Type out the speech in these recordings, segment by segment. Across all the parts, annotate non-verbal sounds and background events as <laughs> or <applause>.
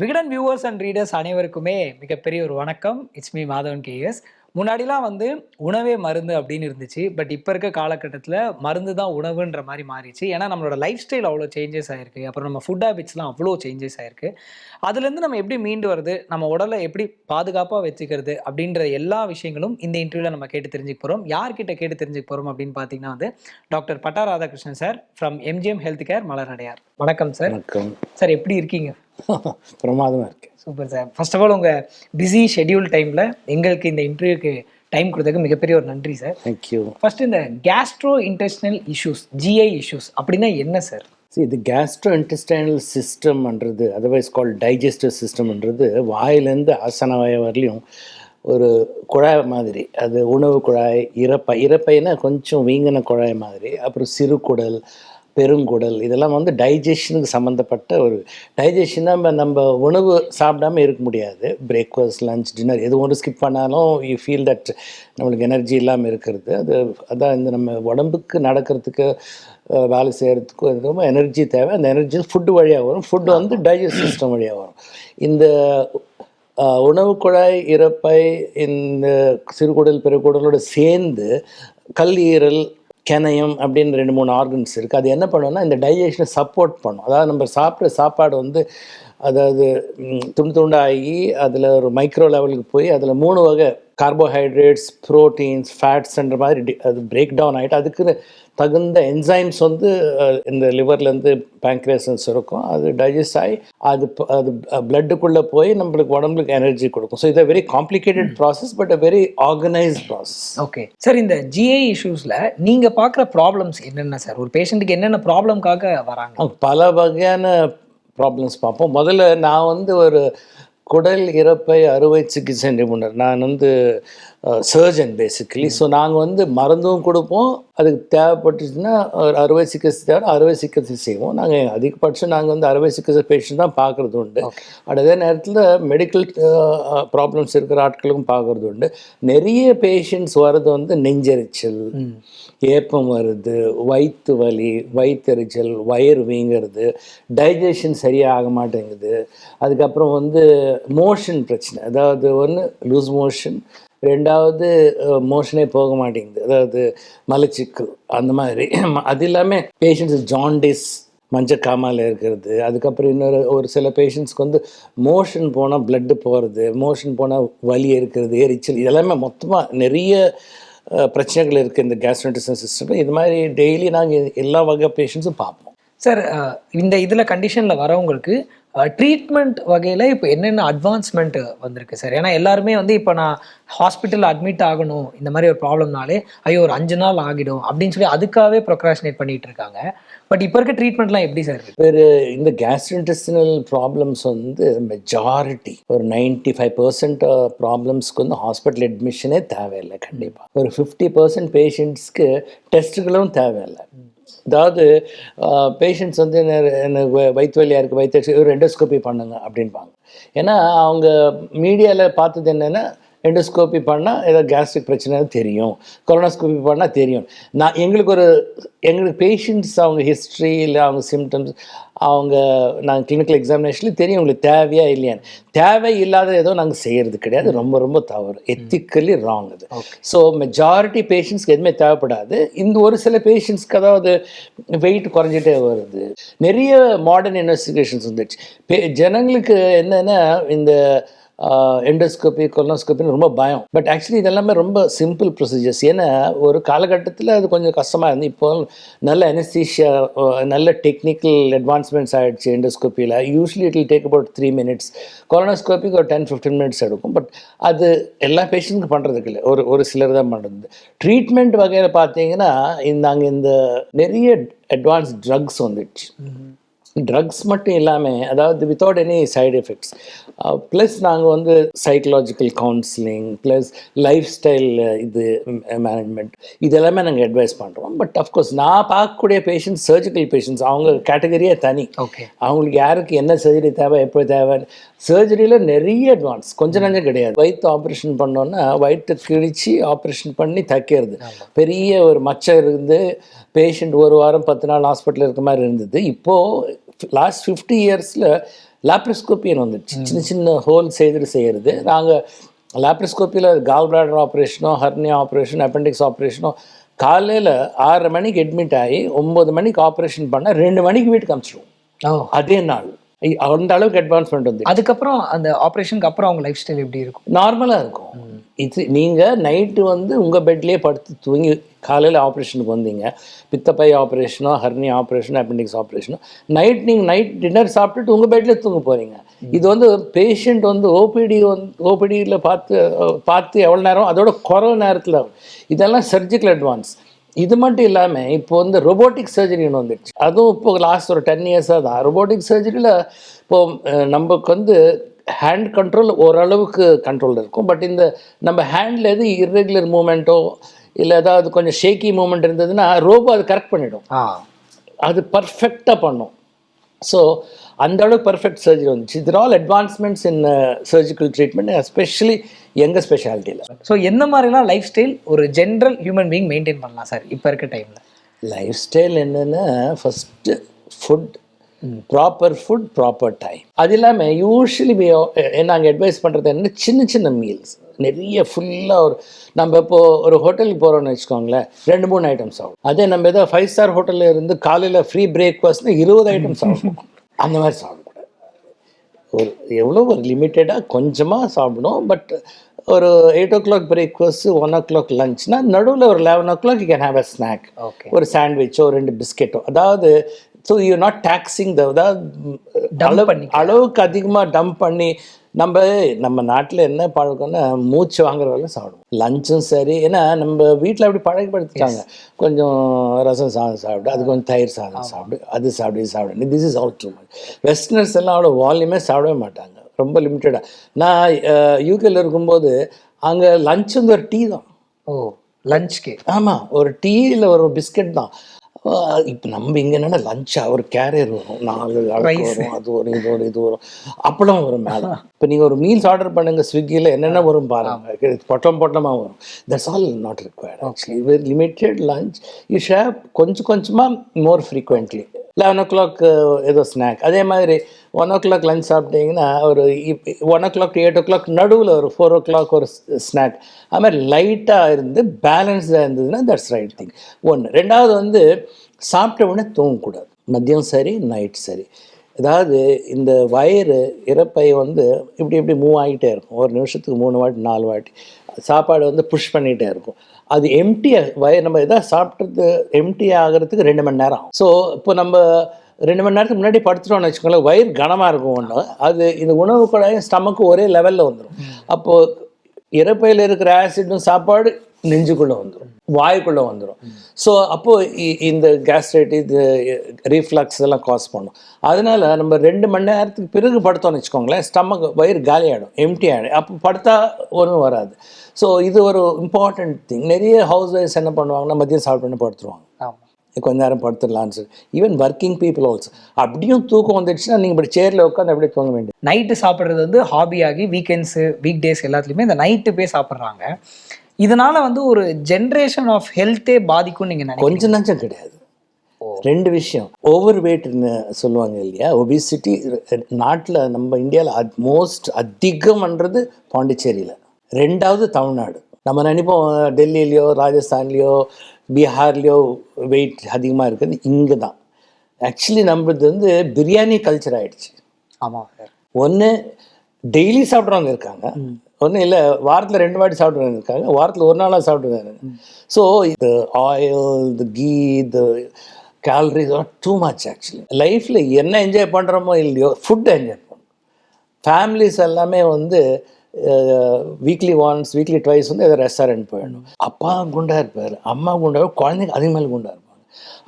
Vikatan viewers and readers அனைவருக்குமே மிகப்பெரிய ஒரு வணக்கம். இட்ஸ் மீ மாதவன் கேஎஸ் முன்னாடிலாம் வந்து உணவே மருந்து அப்படின்னு இருந்துச்சு. பட் இப்போ இருக்க காலகட்டத்தில் மருந்து தான் உணவுன்ற மாதிரி மாறிச்சு ஏன்னா நம்மளோட லைஃப் ஸ்டைல் அவ்வளோ சேஞ்சஸ் ஆயிருக்கு. அப்புறம் நம்ம ஃபுட் ஹேபிட்ஸ்லாம் அவ்வளோ சேஞ்சஸ் ஆயிருக்கு. அதுலேருந்து நம்ம எப்படி மீண்டு வருது? நம்ம உடலை எப்படி பாதுகாப்பாக வச்சுக்கிறது? அப்படின்ற எல்லா விஷயங்களும் இந்த இன்டர்வியூவில் நம்ம கேட்டு தெரிஞ்சுக்க போகிறோம் யார்கிட்ட கேட்டு தெரிஞ்சுக்க போகிறோம் அப்படின்னு பார்த்தீங்கன்னா வந்து doctor patta Radhakrishnan sir from MGM health care மலரடையார். வணக்கம் சார் வணக்கம். சார் எப்படி இருக்கீங்க? <laughs> பிரமாதமாக இருக்கு super sir first of all உங்கள் பிஸி ஷெட்யூல் டைமில் எங்களுக்கு இந்த இன்டர்வியூக்கு டைம் கொடுத்ததுக்கு மிகப்பெரிய ஒரு நன்றி சார் தேங்க்யூ ஃபர்ஸ்ட் இந்த gastro intestinal issues GI issues அப்படின்னா என்ன சார் இது கேஸ்ட்ரோ இன்டெஸ்டைனல் சிஸ்டம்ன்றது அதர்வைஸ் கால் டைஜஸ்டிவ் சிஸ்டம்ன்றது வாயிலேருந்து ஆசனவாய வரலையும் ஒரு குழாய் மாதிரி அது உணவு குழாய் இறப்பை இறப்பைனா கொஞ்சம் வீங்கின குழாய் மாதிரி அப்புறம் சிறுகுடல் பெருங்குடல். இதெல்லாம் வந்து டைஜஷனுக்கு சம்மந்தப்பட்ட ஒரு டைஜஷன் நம்ம நம்ம உணவு சாப்பிடாம இருக்க முடியாது. பிரேக்ஃபாஸ்ட் லஞ்ச் டின்னர் எது ஒன்று ஸ்கிப் பண்ணாலும் யூ ஃபீல் தட் நம்மளுக்கு எனர்ஜி இல்லாமல் இருக்கிறது. அது அதான் இந்த நம்ம உடம்புக்கு நடக்கிறதுக்கு வேலை செய்கிறதுக்கு ரொம்ப எனர்ஜி தேவை. அந்த எனர்ஜி ஃபுட்டு வழியாக வரும். ஃபுட்டு வந்து டைஜஸ்ட் சிஸ்டம் வழியாக வரும். இந்த உணவு குழாய் இறப்பை இந்த சிறுகுடல் பெருகுடலோட சேர்ந்து கல்லீரல் கெனயம் அப்படின்னு ரெண்டு மூணு ஆர்கன்ஸ் இருக்குது அது என்ன பண்ணுன்னா இந்த டைஜஷனை சப்போர்ட் பண்ணும். அதாவது நம்ம சாப்பிட்ற சாப்பாடு வந்து அதாவது துண்டு துண்டாகி அதில் ஒரு மைக்ரோ லெவலுக்கு போய் அதில் மூணு வகை கார்போஹைட்ரேட்ஸ் ப்ரோட்டீன்ஸ் ஃபேட்ஸ்ன்ற மாதிரி அது பிரேக் டவுன் ஆகிட்டு அதுக்கு தகுந்த என்சைம்ஸ் வந்து இந்த லிவர்லேருந்து பேங்க்ரியாசன்ஸ் இருக்கும் அது டைஜஸ்ட் ஆகி அது அது பிளட்டுக்குள்ளே போய் நம்மளுக்கு உடம்புக்கு எனர்ஜி கொடுக்கும். ஸோ இது very complicated process but a very organized process okay sir இந்த ஜிஐ இஷ்யூஸில் நீங்கள் பார்க்குற ப்ராப்ளம்ஸ் என்னென்ன சார் ஒரு பேஷண்ட்டுக்கு என்னென்ன ப்ராப்ளம்காக வராங்க? பல வகையான ப்ராப்ளம்ஸ் பார்ப்போம். முதல்ல நான் வந்து ஒரு குடல் இறப்பை அறுவை சிகிச்சை நிபுணர். நான் வந்து சர்ஜன் பேசிக்கலி ஸோ நாங்கள் வந்து மருந்தும் கொடுப்போம் அதுக்கு தேவைப்பட்டுச்சுன்னா ஒரு அறுவை சிகிச்சை தேவை அறுவை சிகிச்சை செய்வோம். நாங்கள் அதிகபட்சம் நாங்கள் வந்து அறுவை சிகிச்சை பேஷண்ட் தான் பார்க்குறது உண்டு. அதே நேரத்தில் மெடிக்கல் ப்ராப்ளம்ஸ் இருக்கிற ஆட்களுக்கும் பார்க்குறது உண்டு. நிறைய பேஷண்ட்ஸ் வர்றது வந்து நெஞ்செரிச்சல் ஏப்பம் வருது வயிற்று வலி வயிற்றெரிச்சல் வயிறு வீங்கிறது டைஜஷன் சரியாக ஆக மாட்டேங்குது. அதுக்கப்புறம் வந்து மோஷன் பிரச்சனை. அதாவது ஒன்று லூஸ் மோஷன் ரெண்டாவது மோஷனே போக மாட்டேங்குது. அதாவது மலச்சிக்கல் அந்த மாதிரி. <clears throat> அது இல்லாமல் பேஷண்ட்ஸ் ஜாண்டிஸ் மஞ்சக்காமால இருக்கிறது. அதுக்கப்புறம் இன்னொரு ஒரு சில பேஷண்ட்ஸ்க்கு வந்து மோஷன் போனால் பிளட்டு போகிறது மோஷன் போனால் வலி இருக்கிறது எரிச்சல் இதெல்லாமே மொத்தமாக நிறைய பிரச்சனைகள் இருக்குது இந்த கேஸ்ட்ரோன்டிசன் சிஸ்டம் இது மாதிரி டெய்லி நாங்கள் எல்லா வகை பேஷண்ட்ஸும் பார்ப்போம். சார் uh, இந்த இதில் கண்டிஷனில் வரவங்களுக்கு uh, ட்ரீட்மெண்ட் வகையில் இப்போ என்னென்ன அட்வான்ஸ்மெண்ட் வந்திருக்கு சார் ஏன்னா எல்லாருமே வந்து இப்போ நான் ஹாஸ்பிட்டல் அட்மிட் ஆகணும் இந்த மாதிரி ஒரு ப்ராப்ளம்னாலே ஐயோ ஒரு அஞ்சு நாள் ஆகிடும் அப்படின்னு சொல்லி அதுக்காகவே ப்ரொக்ராஷினேட் பண்ணிட்டு இருக்காங்க. பட் இப்போ இருக்க ட்ரீட்மெண்ட்லாம் எப்படி சார் இருக்கு வேறு இந்த கேஸ்ட்ரோன்டிஸ்டினல் ப்ராப்ளம்ஸ் வந்து மெஜாரிட்டி ஒரு நைன்டி ஃபைவ் பர்சன்ட் ப்ராப்ளம்ஸ்க்கு வந்து ஹாஸ்பிட்டல் அட்மிஷனே தேவையில்லை கண்டிப்பாக ஒரு ஃபிஃப்டி பர்சன்ட் பேஷண்ட்ஸ்க்கு டெஸ்ட்டுகளும் தேவையில்லை. அதாவது பேஷண்ட்ஸ் வந்து என்ன- எனக்கு வயிற்று வலியாக இருக்குது வயிற்று ரெண்டோஸ்கோப்பி எண்டோஸ்கோபி பண்ணுங்க அப்படின்பாங்க. ஏன்னா அவங்க மீடியாவில் பார்த்தது என்னென்னா எண்டோஸ்கோபி பண்ணால் ஏதோ கேஸ்ட்ரிக் பிரச்சனை தெரியும். கொரோனாஸ்கோபி பண்ணால் தெரியும். நான் எங்களுக்கு ஒரு எங்களுக்கு பேஷண்ட்ஸ் அவங்க ஹிஸ்ட்ரி இல்லை அவங்க சிம்டம்ஸ் அவங்க நாங்கள் கிளினிக்கல் எக்ஸாமினேஷன்ல தெரியும் உங்களுக்கு தேவையா இல்லையான்னு. தேவை இல்லாத ஏதோ நாங்கள் செய்கிறது கிடையாது. ரொம்ப ரொம்ப தவறு. எத்திக்கலி ராங் அது. ஸோ மெஜாரிட்டி பேஷண்ட்ஸ்க்கு எதுவுமே தேவைப்படாது. இந்த ஒரு சில பேஷண்ட்ஸ்க்கு அதாவது வெயிட் குறைஞ்சிட்டே வருது. நிறைய மாடர்ன் இன்வெஸ்டிகேஷன்ஸ் வந்துடுச்சு. பே- ஜனங்களுக்கு என்னென்னா இந்த எண்டோஸ்கோபி கொலோஸ்கோப்பின்னு ரொம்ப பயம். பட் ஆக்சுவலி இதெல்லாமே ரொம்ப சிம்பிள் ப்ரொசீஜர்ஸ் ஏன்னா ஒரு காலகட்டத்தில் அது கொஞ்சம் கஷ்டமாக இருந்து இப்போ நல்ல அனஸ்தீஷியா நல்ல டெக்னிக்கல் அட்வான்ஸ்மெண்ட்ஸ் ஆகிடுச்சு எண்டோஸ்கோப்பியில் usually it'll take about three minutes கொரோனாஸ்கோப்பிக்கு ஒரு டென் ஃபிஃப்டீன் மினிட்ஸ் எடுக்கும். பட் அது எல்லா பேஷண்ட்டுக்கு பண்ணுறதுக்கு இல்லை. ஒரு ஒரு சிலர் தான் பண்ணுறது ட்ரீட்மெண்ட் வகையில் பார்த்தீங்கன்னா இந்த அங்கே இந்த நிறைய அட்வான்ஸ் ட்ரக்ஸ் வந்துடுச்சு. ட்ரக்ஸ் மட்டும் இல்லாமல் அதாவது without any side effects plus நாங்கள் வந்து psychological counselling plus life style இது மேனேஜ்மெண்ட் இது எல்லாமே நாங்கள் அட்வைஸ் பண்ணுறோம் பட் அஃப்கோர்ஸ் நான் பார்க்கக்கூடிய பேஷண்ட்ஸ் சர்ஜிக்கல் பேஷண்ட்ஸ் அவங்க கேட்டகரியே தனி. ஓகே அவங்களுக்கு யாருக்கு என்ன சர்ஜரி தேவை எப்போ தேவை? சர்ஜரியில் நிறைய அட்வான்ஸ் கொஞ்சம் நஞ்சம் கிடையாது. வயிற்று ஆப்ரேஷன் பண்ணோன்னா வயிற்று கிழிச்சு ஆப்ரேஷன் பண்ணி தைக்கிறது. பெரிய ஒரு மச்சம் இருந்து பேஷண்ட் ஒரு வாரம் பத்து நாள் ஹாஸ்பிட்டலில் இருக்க மாதிரி இருந்தது. இப்போது லாஸ்ட் ஃபிஃப்டி இயர்ஸில் லாப்ரிஸ்கோப்பின்னு வந்துடுச்சு சின்ன சின்ன ஹோல் செய்துட்டு செய்கிறது நாங்கள் லாப்ரிஸ்கோப்பியில் கால் பிளாடர் ஆப்ரேஷனோ ஹர்னியா ஆப்ரேஷன் அப்பெண்டிக்ஸ் ஆப்ரேஷனோ காலையில் ஆறரை மணிக்கு அட்மிட் ஆகி ஒம்பது மணிக்கு ஆப்ரேஷன் பண்ணால் ரெண்டு மணிக்கு வீட்டுக்கு அனுப்பிச்சிடுவோம் ஓ. அதே நாள். அந்த அளவுக்கு அட்வான்ஸ்மெண்ட் வந்து அதுக்கப்புறம் அந்த ஆப்ரேஷனுக்கு அப்புறம் அவங்க லைஃப் ஸ்டைல் எப்படி இருக்கும்? நார்மலாக இருக்கும். இது நீங்கள் நைட்டு வந்து உங்கள் பெட்லேயே படுத்து தூங்கி காலையில் ஆப்ரேஷனுக்கு வந்தீங்க. பித்தப்பை ஆப்ரேஷனோ ஹர்னி ஆப்ரேஷனோ அப்பெண்டிக்ஸ் ஆப்ரேஷனோ நைட் நீங்கள் நைட் டின்னர் சாப்பிட்டுட்டு உங்கள் பெட்லேயே தூங்க போகிறீங்க இது வந்து பேஷண்ட் வந்து ஓபிடி வந்து ஓபிடியில் பார்த்து பார்த்து எவ்வளோ நேரம் அதோட குறைவு நேரத்தில். இதெல்லாம் சர்ஜிக்கல் அட்வான்ஸ் இது மட்டும் இல்லாமல் இப்போ வந்து ரொபோட்டிக் சர்ஜரின்னு வந்துடுச்சு. அதுவும் இப்போ லாஸ்ட் ஒரு டென் இயர்ஸாக தான். ரொபோட்டிக் சர்ஜரியில் இப்போ அஹ், நமக்கு வந்து ஹேண்ட் கண்ட்ரோல் ஓரளவுக்கு கண்ட்ரோல் இருக்கும். பட் இந்த நம்ம ஹேண்டில் எது இர்ரெகுலர் மூமெண்ட்டோ இல்லை ஏதாவது கொஞ்சம் ஷேக்கி மூமெண்ட் இருந்ததுன்னா ரோபோ அது கரெக்ட் பண்ணிடும். அது பர்ஃபெக்டாக பண்ணும். ஸோ அந்த அளவுக்கு பர்ஃபெக்ட் சர்ஜரி வந்துச்சு. இது all advancements in surgical treatment especially எங்கள் ஸ்பெஷாலிட்டியில் ஸோ எந்த மாதிரிலாம் லைஃப் ஸ்டைல் ஒரு ஜென்ரல் ஹியூமன் பீயிங் மெயின்டைன் பண்ணலாம் சார் இப்போ இருக்க டைமில் லைஃப் ஸ்டைல் என்னென்னா first food proper food proper time அது இல்லாமல் யூஸ்வலி நாங்கள் அட்வைஸ் பண்ணுறது என்ன சின்ன சின்ன மீல்ஸ் நிறைய ஃபுல்லாக ஒரு நம்ம இப்போ ஒரு ஹோட்டலுக்கு போகிறோம்னு வச்சுக்கோங்களேன் ரெண்டு மூணு ஐட்டம்ஸ் ஆகும். அதே நம்ம ஏதோ ஃபைவ் ஸ்டார் ஹோட்டலில் இருந்து காலையில் ஃப்ரீ பிரேக்ஃபாஸ்ட்னா இருபது ஐட்டம்ஸ் ஆகும். அந்த மாதிரி சாப்பிடக்கூடாது. ஒரு எவ்வளோ ஒரு லிமிட்டடாக கொஞ்சமாக சாப்பிடணும் பட் ஒரு eight o'clock breakfast one o'clock லஞ்ச்னா நடுவில் ஒரு eleven o'clock you can have a snack ஒரு சாண்ட்விச்சோ ரெண்டு பிஸ்கெட்டோ அதாவது so you not taxing the அளவு பண்ணிக்க. அளவுக்கு அதிகமாக டம்ப் பண்ணி நம்ம நம்ம நாட்டில் என்ன பழக்கம்னா மூச்சு வாங்குற வேலை சாப்பிடுவோம். லஞ்சும் சரி ஏன்னா நம்ம வீட்டில் அப்படி பழக்கப்படுத்திட்டாங்க. கொஞ்சம் ரசம் சாதம் சாப்பிடு அது கொஞ்சம் தயிர் சாதம் சாப்பிடு அது சாப்பிடு இது சாப்பிடு this is all too much westerners எல்லாம் அவ்வளோ வால்யூமே சாப்பிடவே மாட்டாங்க. ரொம்ப லிமிட்டடாக நான் யூகேல இருக்கும்போது அங்கே லஞ்ச் வந்து ஒரு டீ தான். ஓ லஞ்ச்க்கு ஆமாம் ஒரு டீயில் ஒரு பிஸ்கட் தான். இப்போ நம்ம இங்கே என்னென்னா லஞ்சா ஒரு கேரியர் வரும். நாலு வரும். அது வரும் இது வரும் இது வரும். அப்பளம் வரும் மேலே. இப்போ நீங்கள் ஒரு மீல்ஸ் ஆர்டர் பண்ணுங்க ஸ்விக்கியில் என்னென்ன வரும் பாருங்க. பொட்டம் பொட்டமாக வரும். That's all not required actually very limited lunch you share கொஞ்சம் கொஞ்சமாக more frequently eleven o'clock ஏதோ ஸ்நாக் அதே மாதிரி ஒன் ஓ கிளாக் லஞ்ச் சாப்பிட்டீங்கன்னா ஒரு one o'clock eight o'clock நடுவில் ஒரு ஃபோர் ஓ கிளாக் ஒரு ஸ்நாக் அது மாதிரி லைட்டாக இருந்து பேலன்ஸ்டாக இருந்ததுன்னா தட்ஸ் ரைட் திங் ஒன்று ரெண்டாவது வந்து சாப்பிட்ட உடனே தூங்கக்கூடாது. மதியம் சரி நைட் சரி. அதாவது இந்த வயிறு இறப்பை வந்து இப்படி இப்படி மூவ் ஆகிட்டே இருக்கும். ஒரு நிமிஷத்துக்கு மூணு வாட்டி நாலு வாட்டி. சாப்பாடு வந்து புஷ் பண்ணிகிட்டே இருக்கும். அது எம்டி வயிறு நம்ம எதாவது சாப்பிட்றது எம்டி ஆகிறதுக்கு ரெண்டு மணி நேரம் ஆகும். ஸோ இப்போ நம்ம ரெண்டு மணி நேரத்துக்கு முன்னாடி படுத்துட்டோம்னு வச்சுக்கோங்களேன் வயிறு கனமாக இருக்கும் ஒன்று அது இந்த உணவு குழாயும் ஸ்டமக்கு ஒரே லெவலில் வந்துடும் அப்போது இறப்பையில் இருக்கிற ஆசிடும் சாப்பாடு நெஞ்சுக்குள்ளே வந்துடும் வாய்க்குள்ளே வந்துடும் ஸோ அப்போது இந்த கேஸ்ட்ரைட் இது ரீஃப்ளக்ஸ் இதெல்லாம் காஸ் பண்ணும். அதனால் நம்ம ரெண்டு மணி நேரத்துக்கு பிறகு படுத்தோம்னு வச்சுக்கோங்களேன் ஸ்டமக் வயிறு காலி ஆகிடும் எம்டி ஆகிடும் அப்போ படுத்தா ஒன்றும் வராது. ஸோ இது ஒரு இம்பார்ட்டண்ட் திங் நிறைய ஹவுஸ் ஒய்ஃப்ஸ் என்ன பண்ணுவாங்கன்னா மதியம் சாப்பிட்டு படுத்துருவாங்க. ஆமாம் கொஞ்ச நேரம் படுத்துடலான்னு சொல்லி. ஈவன் ஒர்க்கிங் பீப்புள் ஆல்சோ அப்படியும் தூக்கம் வந்துடுச்சுன்னா நீங்கள் இப்படி சேரில் உட்காந்து அப்படியே தூங்க வேண்டியது? நைட்டு சாப்பிட்றது வந்து ஹாபி ஆகி வீக்கெண்ட்ஸு வீக் டேஸ் எல்லாத்துலேயுமே இந்த நைட்டு போய் சாப்பிட்றாங்க. இதனால வந்து ஒரு ஜென்ரேஷன் ஆஃப் ஹெல்த்தே பாதிக்கும்னு நீங்கள் கொஞ்சம் நஞ்சம் கிடையாது. ரெண்டு விஷயம். ஓவர் வெயிட்னு சொல்லுவாங்க இல்லையா? ஒபிசிட்டி நாட்டில் நம்ம இந்தியாவில் அட் மோஸ்ட் அதிகம்ன்றது பாண்டிச்சேரியில். ரெண்டாவது தமிழ்நாடு. நம்ம நினைப்போம் டெல்லியிலையோ ராஜஸ்தான்லேயோ பீகார்லேயோ வெயிட் அதிகமாக இருக்குது இங்கே தான் ஆக்சுவலி நம்மளது வந்து பிரியாணி கல்ச்சர் ஆயிடுச்சு. ஆமாம் ஒன்று டெய்லி சாப்பிட்றவங்க இருக்காங்க. ஒன்றும் இல்லை வாரத்தில் ரெண்டு வாட்டி சாப்பிட்றவங்க இருக்காங்க. வாரத்தில் ஒரு நாளாக சாப்பிட்றவங்க ஸோ இது oil the key the calories too much actually லைஃப்பில் என்ன என்ஜாய் பண்ணுறோமோ இல்லையோ ஃபுட் என்ஜாய் பண்ணணும். ஃபேமிலிஸ் எல்லாமே வந்து வீக்லி ஒன்ஸ் வீக்லி ட்வைஸ் வந்து ஏதோ ரெஸ்டாரண்ட் போயிடணும். அப்பா குண்டாக இருப்பார். அம்மா குண்டாக குழந்தைங்க அதுக்கு மேலே குண்டாக இருப்பாங்க.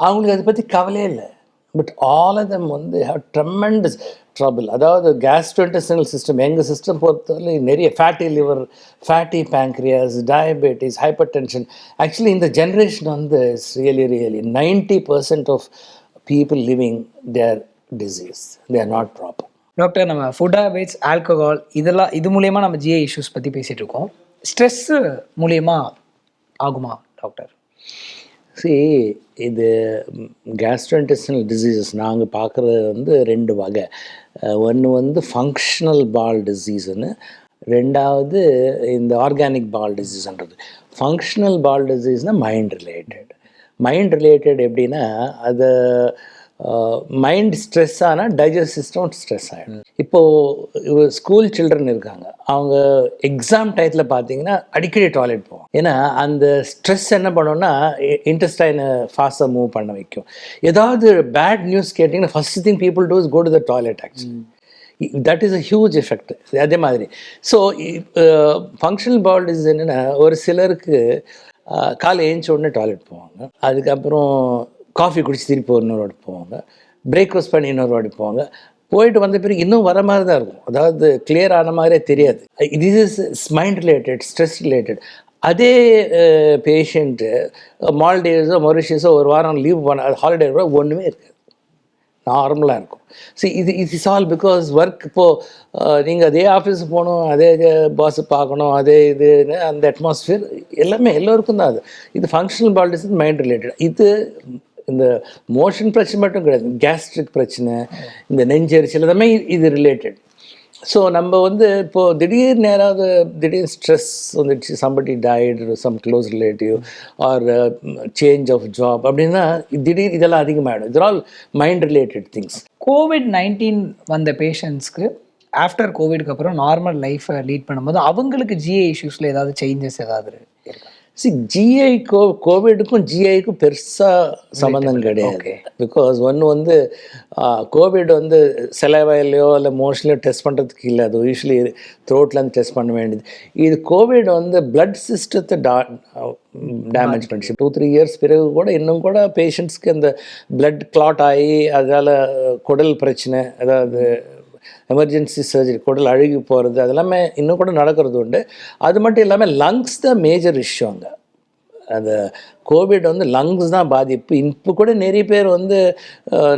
அவங்களுக்கு அதை பற்றி கவலையே இல்லை. பட் ஆல் ஆஃப் தம் வந்து ஹவ் ட்ரெமெண்டஸ் ட்ரபிள் அதாவது கேஸ்ட்ரோஇன்டெஸ்டினல் சிஸ்டம் எங்கள் சிஸ்டம் பொறுத்தவரை நிறைய fatty liver fatty pancreas diabetes hyper tension actually இந்த ஜென்ரேஷன் வந்து really really ninety percent of people living their disease they're not proper doctor நம்ம food habits alcohol இதெல்லாம் இது மூலயமா நம்ம ஜிஏ இஷ்யூஸ் பற்றி பேசிகிட்டு இருக்கோம் ஸ்ட்ரெஸ்ஸு மூலயமா ஆகுமா டாக்டர்? சி இது கேஸ்ட்ரோஇன்டெஸ்டினல் டிசீசஸ் நாங்கள் பார்க்குறது வந்து ரெண்டு வகை. ஒன்று வந்து ஃபங்க்ஷனல் பால் டிசீஸ்னு ரெண்டாவது இந்த ஆர்கானிக் பால் டிசீஸ்ன்றது ஃபங்க்ஷனல் பால் டிசீஸ்னால் மைண்ட் ரிலேட்டட் மைண்ட் ரிலேட்டட் எப்படின்னா அது மைண்ட் ஸ்ட்ரெஸ் ஆனால் டைஜஸ்ட் சிஸ்டம் ஸ்ட்ரெஸ் ஆகிடும் இப்போது ஸ்கூல் சில்ட்ரன் இருக்காங்க. அவங்க எக்ஸாம் டயத்தில் பார்த்தீங்கன்னா அடிக்கடி டாய்லெட் போவோம் ஏன்னா அந்த ஸ்ட்ரெஸ் என்ன பண்ணோம்னா இன்டெஸ்டைனை ஃபாஸ்ட்டாக மூவ் பண்ண வைக்கும். ஏதாவது பேட் நியூஸ் கேட்டிங்கன்னா first thing people does go to the toilet actually that is a huge effect அதே மாதிரி. ஸோ ஃபங்க்ஷனல் பால் டிசீஸ் என்னென்னா ஒரு சிலருக்கு காலை ஏஞ்ச உடனே டாய்லெட் போவாங்க. அதுக்கப்புறம் காஃபி குடிச்சு திருப்பி இன்னொரு வாட்டி போவாங்க. பிரேக்ஃபாஸ்ட் பண்ணி இன்னொரு வாட்டி போவாங்க. போயிட்டு வந்த பிறகு இன்னும் வர மாதிரி தான் இருக்கும். அதாவது கிளியர் ஆன மாதிரியே தெரியாது. This is mind related stress related அதே பேஷண்ட்டு மால்டேவ்ஸோ மொரிஷியஸோ ஒரு வாரம் லீவ் பண்ண ஹாலிடே கூட ஒன்றுமே இருக்காது. நார்மலாக இருக்கும். ஸோ இது it is all because work இப்போது நீங்கள் அதே ஆஃபீஸ் போகணும் அதே பாஸ் பார்க்கணும் அதே இதுன்னு அந்த அட்மாஸ்ஃபியர் எல்லாமே எல்லோருக்கும் தான் அது. இது ஃபங்க்ஷனல் பாலிட்டிஸ் மைண்ட் ரிலேட்டட் இது இந்த மோஷன் பிரச்சனை மட்டும் கிடையாது. கேஸ்ட்ரிக் பிரச்சனை இந்த நெஞ்சரிச்சல் எல்லாமே இது ரிலேட்டட் ஸோ நம்ம வந்து இப்போது திடீர் நேராக திடீர் ஸ்ட்ரெஸ் வந்துடுச்சு. Somebody died some close relative or change of job அப்படின்னா திடீர் இதெல்லாம் அதிகமாகிடும் இது all mind related things COVID nineteen வந்த பேஷண்ட்ஸ்க்கு ஆஃப்டர் கோவிட்க்கு அப்புறம் நார்மல் லைஃப்பை லீட் பண்ணும்போது அவங்களுக்கு ஜிஏ இஷ்யூஸில் ஏதாவது சேஞ்சஸ் ஏதாவது இருக்கா? சி ஜிஐ கோ கோவிடுக்கும் ஜிஐக்கும் பெருசாக சம்மந்தம் கிடையாது. பிகாஸ் ஒன்று வந்து கோவிட் வந்து செலவையிலையோ இல்லை மோஸ்ட்லியோ டெஸ்ட் பண்ணுறதுக்கு இல்லை. அது யூஸ்வலி த்ரோட்லேருந்து டெஸ்ட் பண்ண வேண்டியது. இது கோவிட் வந்து பிளட் சிஸ்டத்தை டா டேமேஜ் பண்ணிச்சு. டூ த்ரீ இயர்ஸ் பிறகு கூட இன்னும் கூட பேஷண்ட்ஸ்க்கு அந்த பிளட் கிளாட் ஆகி அதால் குடல் பிரச்சனை அதாவது எமர்ஜென்சி சர்ஜரி குடல் அழுகி போகிறது அதெல்லாமே இன்னும் கூட நடக்கிறது உண்டு. அது மட்டும் இல்லாமல் லங்ஸ் தான் மேஜர் இஷ்யூ அங்கே. அந்த கோவிட் வந்து லங்ஸ் தான் பாதிப்பு. இப்போ கூட நிறைய பேர் வந்து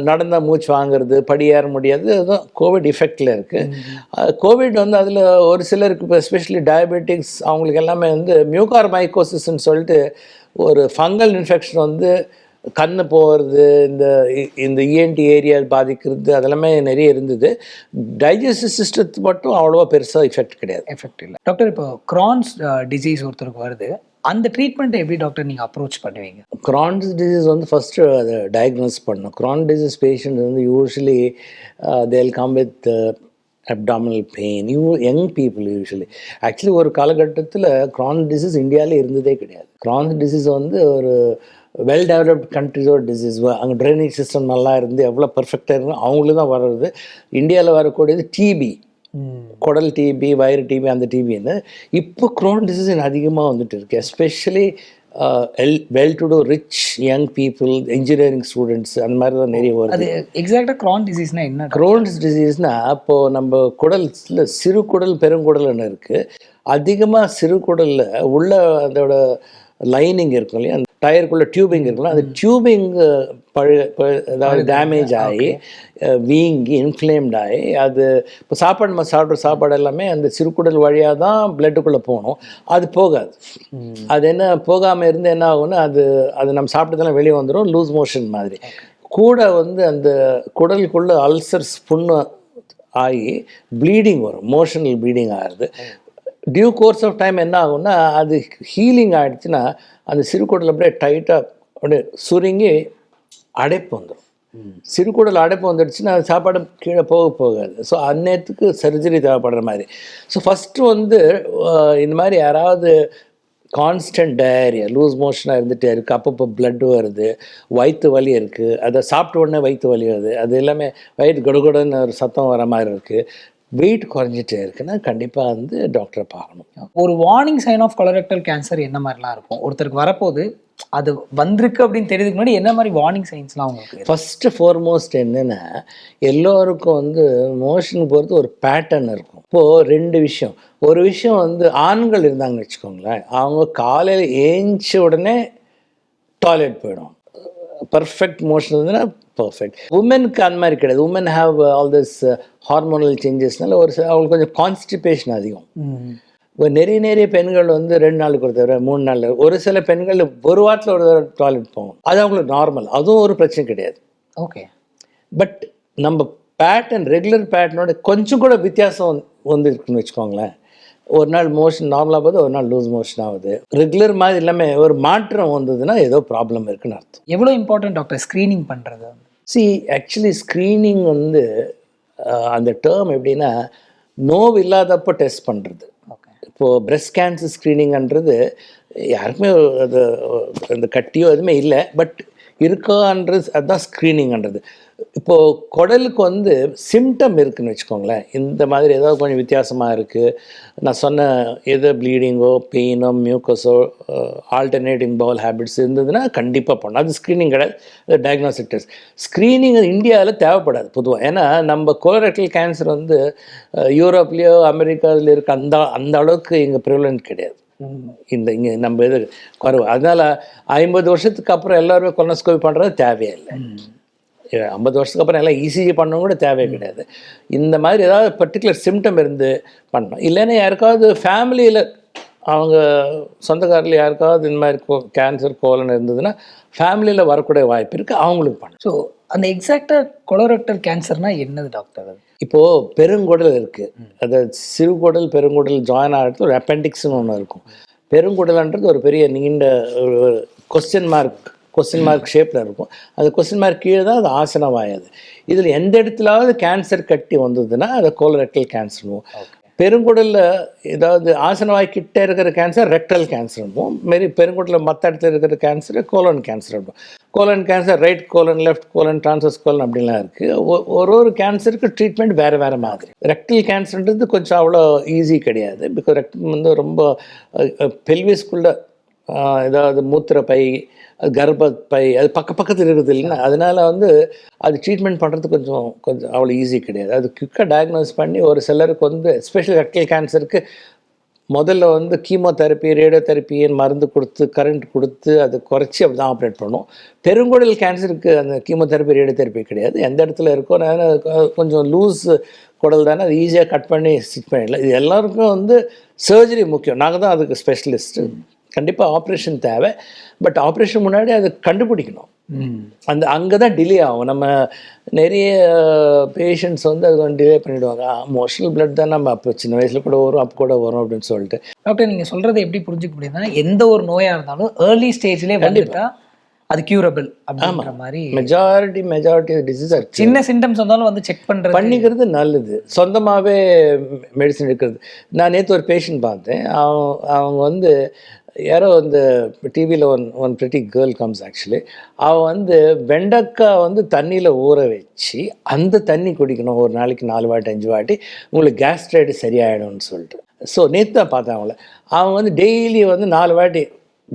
நடந்தால் மூச்சு வாங்குறது படி ஏற முடியாது. அதுதான் கோவிட் இஃபெக்டில் இருக்குது கோவிட் வந்து அதில் ஒரு சிலருக்கு இப்போ எஸ்பெஷலி டயபெட்டிக்ஸ் அவங்களுக்கு எல்லாமே வந்து மியூகார் மைக்கோசிஸ்ன்னு சொல்லிட்டு ஒரு ஃபங்கல் இன்ஃபெக்ஷன் வந்து கண்ணு போகிறது இந்த இந்த E இஎன்டி ஏரியா பாதிக்கிறது அதெல்லாமே நிறைய இருந்தது. டைஜஸ்டிவ் சிஸ்டத்துக்கு மட்டும் அவ்வளோவா பெருசாக எஃபெக்ட் கிடையாது. எஃபெக்ட் இல்லை. டாக்டர் இப்போ க்ரான்ஸ் டிசீஸ் ஒருத்தருக்கு வருது. அந்த ட்ரீட்மெண்ட்டை எப்படி டாக்டர் நீங்கள் அப்ரோச் பண்ணுவீங்க? க்ரான்ஸ் டிசீஸ் வந்து ஃபஸ்ட்டு அதை டயக்னோஸ் பண்ணணும். க்ரான் டிசீஸ் பேஷண்ட் வந்து usually they'll come with abdominal pain you young people usually actually ஒரு காலகட்டத்தில் க்ரான் டிசீஸ் இந்தியாவிலே இருந்ததே கிடையாது. க்ரான் டிசீஸ் வந்து ஒரு வெல் டெவலப்ட் கண்ட்ரிஸோட டிசீஸ் அங்கே ட்ரைனேஜ் சிஸ்டம் நல்லா இருந்து எவ்வளோ பர்ஃபெக்டாக இருக்கும் அவங்களுக்கு தான் வர்றது. இந்தியாவில் வரக்கூடியது டிபி குடல் டிபி வயிறு டிபி அந்த டிபின்னு இப்போ க்ரோன் டிசீஸ் அதிகமாக வந்துட்டு இருக்கு. Especially L well to do rich young people engineering students அந்த மாதிரி தான் நிறைய வருது. அது எக்ஸாக்டாக க்ரான் டிசீஸ்னா என்ன? க்ரோன்ஸ் டிசீஸ்னா அப்போது நம்ம குடல்ல சிறு குடல் பெருங்குடல்னு இருக்குது அதிகமாக சிறு குடலில் உள்ள அதோட லைனிங் இருக்கும் இல்லையா? அந்த டயருக்குள்ள டியூபிங் இருக்குல்ல அந்த டியூபிங் பழு அதாவது டேமேஜ் ஆகி வீங்கி இன்ஃப்ளேம்ட் ஆகி அது இப்போ சாப்பாடு நம்ம சாப்பிட்ற சாப்பாடு எல்லாமே அந்த சிறுகுடல் வழியாக தான் பிளட்டுக்குள்ளே போகணும். அது போகாது. அது என்ன போகாமல் இருந்து என்ன ஆகும்னா அது அது நம்ம சாப்பிட்டதெல்லாம் வெளியே வந்துடும் லூஸ் மோஷன் மாதிரி. கூட வந்து அந்த குடலுக்குள்ள அல்சர்ஸ் புண்ணு ஆகி ப்ளீடிங் வரும். மோஷனல் ப்ளீடிங் ஆகுது டியூ கோர்ஸ் ஆஃப் டைம் என்ன ஆகும்னா அது ஹீலிங் ஆயிடுச்சுன்னா அந்த சிறுகுடல் அப்படியே டைட்டாக அப்படியே சுருங்கி அடைப்பு வந்துடும் சிறுகுடல் அடைப்பு வந்துடுச்சுன்னா அது சாப்பாடு கீழே போக போகாது. ஸோ அந்நேரத்துக்கு சர்ஜரி தேவைப்படுற மாதிரி. ஸோ ஃபஸ்ட்டு வந்து இந்த மாதிரி யாராவது கான்ஸ்டன்ட் டயரியா லூஸ் மோஷனாக இருந்துகிட்டே இருக்குது அப்பப்போ பிளட் வருது வயிற்று வலி இருக்குது அதை சாப்பிட்ட உடனே வயிற்று வலி வருது அது எல்லாமே வயிற்று கொடுகொடுன்னு ஒரு சத்தம் வர மாதிரி இருக்குது வெயிட் குறைஞ்சிட்டே இருக்குன்னா கண்டிப்பாக வந்து டாக்டரை பார்க்கணும். ஒரு warning sign of colorectal cancer என்ன மாதிரிலாம் இருக்கும்? ஒருத்தருக்கு வரப்போகுது அது வந்திருக்கு அப்படின்னு தெரியுதுக்கு முன்னாடி என்ன மாதிரி வார்னிங் சைன்ஸ்லாம் உங்களுக்கு? ஃபஸ்ட்டு ஃபோர்மோஸ்ட் என்னென்னா எல்லோருக்கும் வந்து மோஷன் பொறுத்து ஒரு பேட்டர்ன் இருக்கும். இப்போது ரெண்டு விஷயம். ஒரு விஷயம் வந்து ஆண்கள் இருந்தாங்கன்னு வச்சுக்கோங்களேன் அவங்க காலையில் ஏஞ்ச உடனே டாய்லெட் போயிடும். பர்ஃபெக்ட் மோஷன் இருந்ததுன்னா பர்ஃபெக்ட் உமனுக்கு அந்த மாதிரி கிடையாது. Woman have all this hormonal சேஞ்சஸ்னால ஒரு சில அவங்களுக்கு கொஞ்சம் கான்ஸ்டிபேஷன் அதிகம். நிறைய நிறைய பெண்கள் வந்து ரெண்டு நாளுக்கு ஒரு தடவை மூணு நாள் ஒரு சில பெண்கள் ஒரு வாரத்தில் ஒரு தடவை டாய்லெட் போகும் அது அவங்களுக்கு நார்மல் அதுவும் ஒரு பிரச்சனை கிடையாது. ஓகே. பட் நம்ம பேட்டர்ன் ரெகுலர் பேட்டர்னோட கொஞ்சம் கூட வித்தியாசம் வந்து- வந்து இருக்குன்னு வச்சுக்கோங்களேன். ஒரு நாள் மோஷன் நார்மலாக போகுது ஒரு நாள் லூஸ் மோஷன் ஆகுது ரெகுலர் மாதிரி இல்லாமல் ஒரு மாற்றம் வந்ததுன்னா ஏதோ ப்ராப்ளம் இருக்குன்னு அர்த்தம். எவ்வளோ இம்பார்ட்டன்ட் டாக்டர் ஸ்க்ரீனிங் பண்ணுறது சி ஆக்சுவலி ஸ்க்ரீனிங் வந்து அந்த டேர்ம் எப்படின்னா நோவு இல்லாதப்போ டெஸ்ட் பண்ணுறது ஓகே இப்போது breast கேன்சர் ஸ்க்ரீனிங்ன்றது யாருக்குமே அது அந்த கட்டியோ எதுவுமே இல்லை பட் இருக்கான்றது அதுதான் ஸ்க்ரீனிங்ன்றது இப்போது குடலுக்கு வந்து சிம்டம் இருக்குதுன்னு வச்சுக்கோங்களேன். இந்த மாதிரி ஏதாவது கொஞ்சம் வித்தியாசமாக இருக்குது நான் சொன்ன எது ப்ளீடிங்கோ பெயினோ மியூக்கஸோ ஆல்டர்னேட்டிங் பவுல் ஹேபிட்ஸ் இருந்ததுன்னா கண்டிப்பாக பண்ணணும் அது ஸ்க்ரீனிங் கிடையாது டயக்னோஸ்டிக் டெஸ்ட் ஸ்க்ரீனிங் இந்தியாவில் தேவைப்படாது பொதுவாக ஏன்னா நம்ம கோலரெக்டல் கேன்சர் வந்து யூரோப்லேயோ அமெரிக்காவில் இருக்க அந்த அந்த அளவுக்கு இங்கே ப்ரிவலன்ட் கிடையாது. இந்த இங்கே நம்ம இது குறைவு. அதனால் ஐம்பது வருஷத்துக்கு அப்புறம் எல்லாருமே கொலனஸ்கோபி பண்ணுறது தேவையே இல்லை ஐம்பது வருஷத்துக்கு அப்புறம் எல்லாம் இசிஜி பண்ணவும் கூட தேவையே கிடையாது. இந்த மாதிரி ஏதாவது பர்டிகுலர் சிம்டம் இருந்து பண்ணணும். இல்லைன்னா யாருக்காவது ஃபேமிலியில் அவங்க சொந்தக்காரில் யாருக்காவது இந்த மாதிரி கேன்சர் கோலன் இருந்ததுன்னா ஃபேமிலியில் வரக்கூடிய வாய்ப்பு இருக்குது அவங்களுக்கு பண்ணணும். ஸோ அந்த எக்ஸாக்டாக கொலோரெக்டல் கேன்சர்னா என்னது டாக்டர் அது இப்போது பெருங்குடல் இருக்குது அது சிறுகுடல் பெருங்குடல் ஜாயின் ஆகிறது ஒரு அப்பெண்டிக்ஸ்னு ஒன்று இருக்கும். பெருங்குடல்ன்றது ஒரு பெரிய நீண்ட ஒரு கொஸ்டின் மார்க் கொஸ்டின் மார்க் ஷேப்பில் இருக்கும். அது கொஸ்டின் மார்க் கீழே தான் அது ஆசனவாயது இதில் எந்த இடத்துலாவது கேன்சர் கட்டி வந்ததுன்னா அதை கோலரெக்டல் கேன்சர்னுவோம் பெருங்குடலில் ஏதாவது ஆசனவாய் இருக்கிற கேன்சர் ரெக்டல் கேன்சர்னுவோம் மாரி பெருங்குடலில் மற்ற இடத்துல இருக்கிற கேன்சர் கோலன் கேன்சர் இருக்கும் colon cancer right colon left colon transverse colon அப்படிலாம் இருக்குது ஒரு ஒரு கேன்சருக்கு ட்ரீட்மெண்ட் வேறு வேறு மாதிரி. ரெக்டல் கேன்சர்ன்றது கொஞ்சம் அவ்வளோ ஈஸி கிடையாது. பிகாஸ் ரெக்டம் வந்து ரொம்ப பெல்விஸ்குள்ளே ஏதாவது மூத்திரப்பை கர்ப்பப்பை அது பக்க பக்கத்தில் இருக்குது இல்லைன்னா அதனால் வந்து அது ட்ரீட்மெண்ட் பண்ணுறது கொஞ்சம் கொஞ்சம் அவ்வளோ ஈஸி கிடையாது. அது குயிக்காக டயக்னோஸ் பண்ணி ஒரு சிலருக்கு வந்து ஸ்பெஷல் ரெக்டல் கேன்சருக்கு முதல்ல வந்து கீமோதெரப்பி ரேடியோதெரப்பின்னு மருந்து கொடுத்து கரண்ட் கொடுத்து அதை குறைச்சி அப்படி தான் ஆப்ரேட் பண்ணும். பெருங்குடல் கேன்சருக்கு அந்த கீமோதெரப்பி ரேடியோதெரப்பி கிடையாது. எந்த இடத்துல இருக்கோ நான் கொஞ்சம் லூஸ் குடல் தானே அது ஈஸியாக கட் பண்ணி ஸ்டிச் பண்ணிடலாம். இது எல்லாருக்கும் வந்து சர்ஜரி முக்கியம். நாங்கள் தான் அதுக்கு ஸ்பெஷலிஸ்ட்டு கண்டிப்பாக ஆப்ரேஷன் தேவை. பட் ஆப்ரேஷன் முன்னாடி அதை கண்டுபிடிக்கணும். அந்த அங்கே தான் டிலே ஆகும். நம்ம நிறைய பேஷண்ட்ஸ் வந்து அது கொஞ்சம் டிலே பண்ணிவிடுவாங்க மோஷனல் பிளட் தான் நம்ம அப்போ சின்ன வயசில் கூட வரும் அப்போ கூட வரும் அப்படின்னு சொல்லிட்டு. டாக்டர் நீங்கள் சொல்கிறத எப்படி புரிஞ்சுக்க முடியுதுன்னா எந்த ஒரு நோயாக இருந்தாலும் ஏர்லி ஸ்டேஜ்லேயே வந்துட்டா அது கியூரபிள் அப்படின்ற மாதிரி மெஜாரிட்டி மெஜாரிட்டி டிசீஸ் சின்ன சிம்டம்ஸ் வந்தாலும் வந்து செக் பண்ணுறது பண்ணிக்கிறது நல்லது. சொந்தமாகவே மெடிசன் எடுக்கிறது. நான் நேற்று ஒரு பேஷண்ட் பார்த்தேன். அவங்க வந்து யாரோ இந்த டிவியில் one one pretty girl comes actually அவள் வந்து வெண்டைக்காய் வந்து தண்ணியில் ஊற வச்சு அந்த தண்ணி குடிக்கணும். ஒரு நாளைக்கு நாலு வாட்டி அஞ்சு வாட்டி உங்களுக்கு கேஸ்ட்ரைடு சரியாயிடும்னு சொல்லிட்டு. ஸோ நேற்று தான் பார்த்தேன் அவங்கள. அவங்க வந்து டெய்லி வந்து நாலு வாட்டி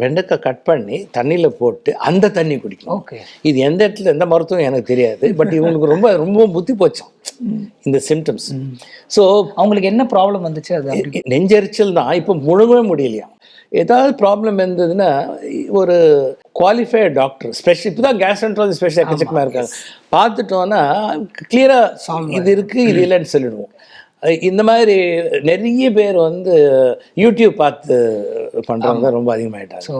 வெண்டைக்காய் கட் பண்ணி தண்ணியில் போட்டு அந்த தண்ணி குடிக்கணும். ஓகே இது எந்த இடத்துல எந்த மருத்துவம் எனக்கு தெரியாது. பட் இவங்களுக்கு ரொம்ப ரொம்ப புத்தி போச்சோம் இந்த சிம்டம்ஸ் ஸோ அவங்களுக்கு என்ன ப்ராப்ளம் வந்துச்சு? அது நெஞ்செரிச்சல் தான். இப்போ முழுங்கவே முடியலையா? ஏதாவது ப்ராப்ளம் இருந்ததுன்னா ஒரு குவாலிஃபைட் டாக்டர் ஸ்பெஷல் இப்போ தான் கேஸ்ட்ரன்ட்ராலஜி ஸ்பெஷல் எக்கச்சக்கமாக இருக்காங்க. பார்த்துட்டோன்னா கிளியராக இது இருக்குது இது இல்லைன்னு சொல்லிடுவோம். இந்த மாதிரி நிறைய பேர் வந்து யூடியூப் பார்த்து பண்ணுறவங்க ரொம்ப அதிகமாகிட்டாங்க ஸோ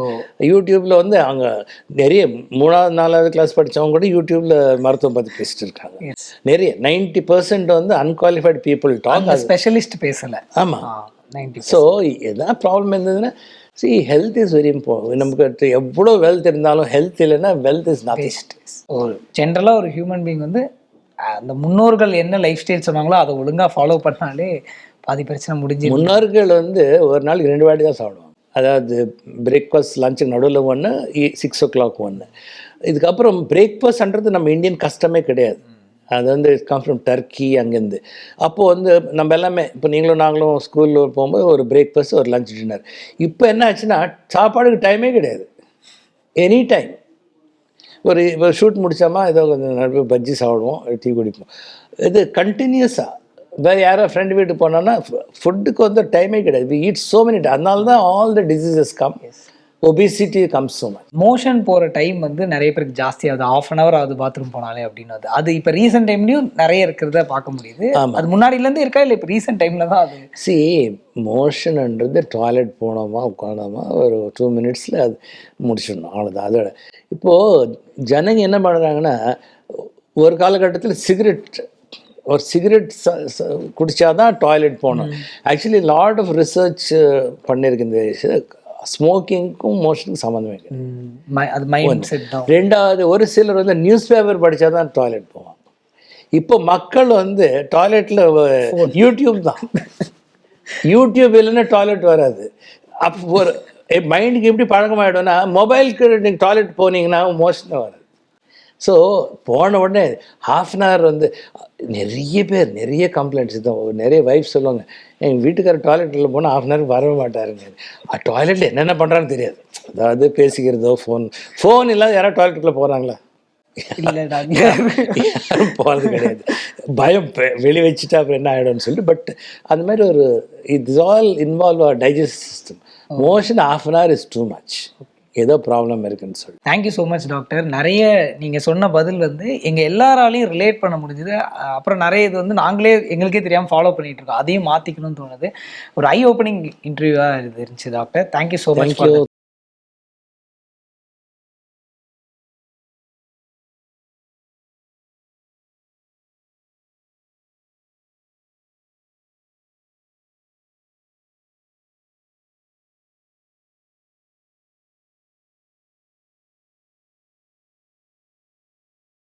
யூடியூப்ல வந்து அவங்க நிறைய மூணாவது நாலாவது கிளாஸ் படிச்சவங்க கூட யூடியூப்ல மருத்துவம் பற்றி பேசிட்டு இருக்காங்க. நிறைய நைன்டி பர்சன்ட் வந்து அன்குவாலிஃபைட் பீப்புள் டாக் ஸ்பெஷலிஸ்ட் பேசல. ஆமாம் ஸோ எதனா ப்ராப்ளம் இருந்ததுன்னா see health is very important நமக்கு எவ்வளோ வெல்த் இருந்தாலும் ஹெல்த் இல்லைன்னா வெல்த் இஸ் நாட் ஒரு ஜென்ரலாக ஒரு ஹியூமன் பீயிங் வந்து அந்த முன்னோர்கள் என்ன லைஃப் ஸ்டைல் சொன்னாங்களோ அதை ஒழுங்காக ஃபாலோ பண்ணாலே பாதி பிரச்சனை முடிஞ்சு முன்னோர்கள் வந்து ஒரு நாளைக்கு ரெண்டு வாட்டி தான் சாப்பிடுவாங்க. அதாவது பிரேக்ஃபாஸ்ட் லஞ்சுக்கு நடுவில் ஒன்று சிக்ஸ் ஓ கிளாக் ஒன்று இதுக்கப்புறம் பிரேக்ஃபாஸ்ட்ன்றது நம்ம இந்தியன் கஷ்டமே கிடையாது. அது வந்து கம் ஃப்ரம் டர்க்கி அங்கேருந்து. அப்போது வந்து நம்ம எல்லாமே இப்போ நீங்களும் நாங்களும் ஸ்கூலில் போகும்போது ஒரு பிரேக்ஃபாஸ்ட் ஒரு லஞ்ச் டின்னர் இப்போ என்ன ஆச்சுன்னா சாப்பாடுக்கு டைமே கிடையாது. எனி டைம் ஒரு இப்போ ஷூட் முடித்தோமா ஏதோ கொஞ்சம் நடுவு பஜ்ஜி சாப்பிடுவோம் டீ குடிப்போம். இது கண்டினியூஸாக வேறு யாரோ ஃப்ரெண்டு வீட்டுக்கு போனோன்னா ஃபுட்டுக்கு வந்து டைமே கிடையாது. வி ஈட் ஸோ மெனி அதனால தான் all the diseases come obesity comes so much. Motion போற டைம் வந்து நிறைய பேருக்கு ஜாஸ்தி ஆகுது. ஆஃப் அன் அவர் ஆகுது பாத்ரூம் போனாலே அப்படின்னு அது. அது இப்போ ரீசெண்ட் டைம்லயும் நிறைய இருக்கிறத பார்க்க முடியுது. அது முன்னாடில இருந்து இருக்கா? இல்லை இப்போ ரீசெண்ட் டைம்ல தான் அது? சி மோஷன்ன்றது டாய்லெட் போனோமா உட்காந்தோமா ஒரு டூ மினிட்ஸில் அது முடிச்சிடணும். அவ்வளோதான் அதோட இப்போது ஜனங்க என்ன பண்ணுறாங்கன்னா ஒரு காலகட்டத்தில் சிகரெட் ஒரு சிகரெட் குடிச்சாதான் டாய்லெட் போகணும். ஆக்சுவலி லாட் ஆஃப் ரிசர்ச் பண்ணியிருக்கு இந்த ஸ்மோக்கிங்க்கும் மோஷனுக்கும் சம்மந்தமே கிடையாது. ரெண்டாவது ஒரு சிலர் வந்து நியூஸ் பேப்பர் படித்தா தான் டாய்லெட் போவாங்க. இப்போ மக்கள் வந்து டாய்லெட்டில் யூடியூப் தான். யூடியூப் இல்லைன்னா டாய்லெட் வராது. அப்போ ஒரு மைண்டுக்கு எப்படி பழக்கமாயிடும்னா மொபைலுக்கு நீங்கள் டாய்லெட் போனீங்கன்னா மோஷன் வராது. ஸோ போன உடனே ஹாஃப் அன் ஹவர் வந்து நிறைய பேர் நிறைய கம்ப்ளைண்ட்ஸ் தான் நிறைய வைஃப் சொல்லுவாங்க எங்கள் வீட்டுக்காரர் டாய்லெட்டில் போனால் ஹாஃப் அன் ஹவர் வரவே மாட்டாருங்க டாய்லெட்டில் என்னென்ன பண்ணுறான்னு தெரியாது. அதாவது பேசிக்கிறதோ ஃபோன் ஃபோன் இல்லாத யாராவது டாய்லெட்டுக்குள்ளே போகிறாங்களா <laughs> போகிறது கிடையாது. பயம் வெளிய வச்சுட்டா அப்புறம் என்ன ஆகிடும்னு சொல்லிட்டு பட் அந்த மாதிரி ஒரு it's all involve digest system motion of an hour is too much ஏதோ ப்ராப்ளம் இருக்குன்னு சொல்லி. தேங்க்யூ ஸோ மச் டாக்டர் நிறைய நீங்கள் சொன்ன பதில் வந்து எங்கள் எல்லாராலையும் ரிலேட் பண்ண முடிஞ்சுது. அப்புறம் நிறைய இது வந்து நாங்களே எங்களுக்கே தெரியாமல் ஃபாலோ பண்ணிட்டு இருக்கோம். அதையும் மாற்றிக்கணும்னு தோணுது. ஒரு ஐ ஓப்பனிங் இன்டர்வியூவாக இருந்துச்சு டாக்டர் தேங்க்யூ ஸோ மச்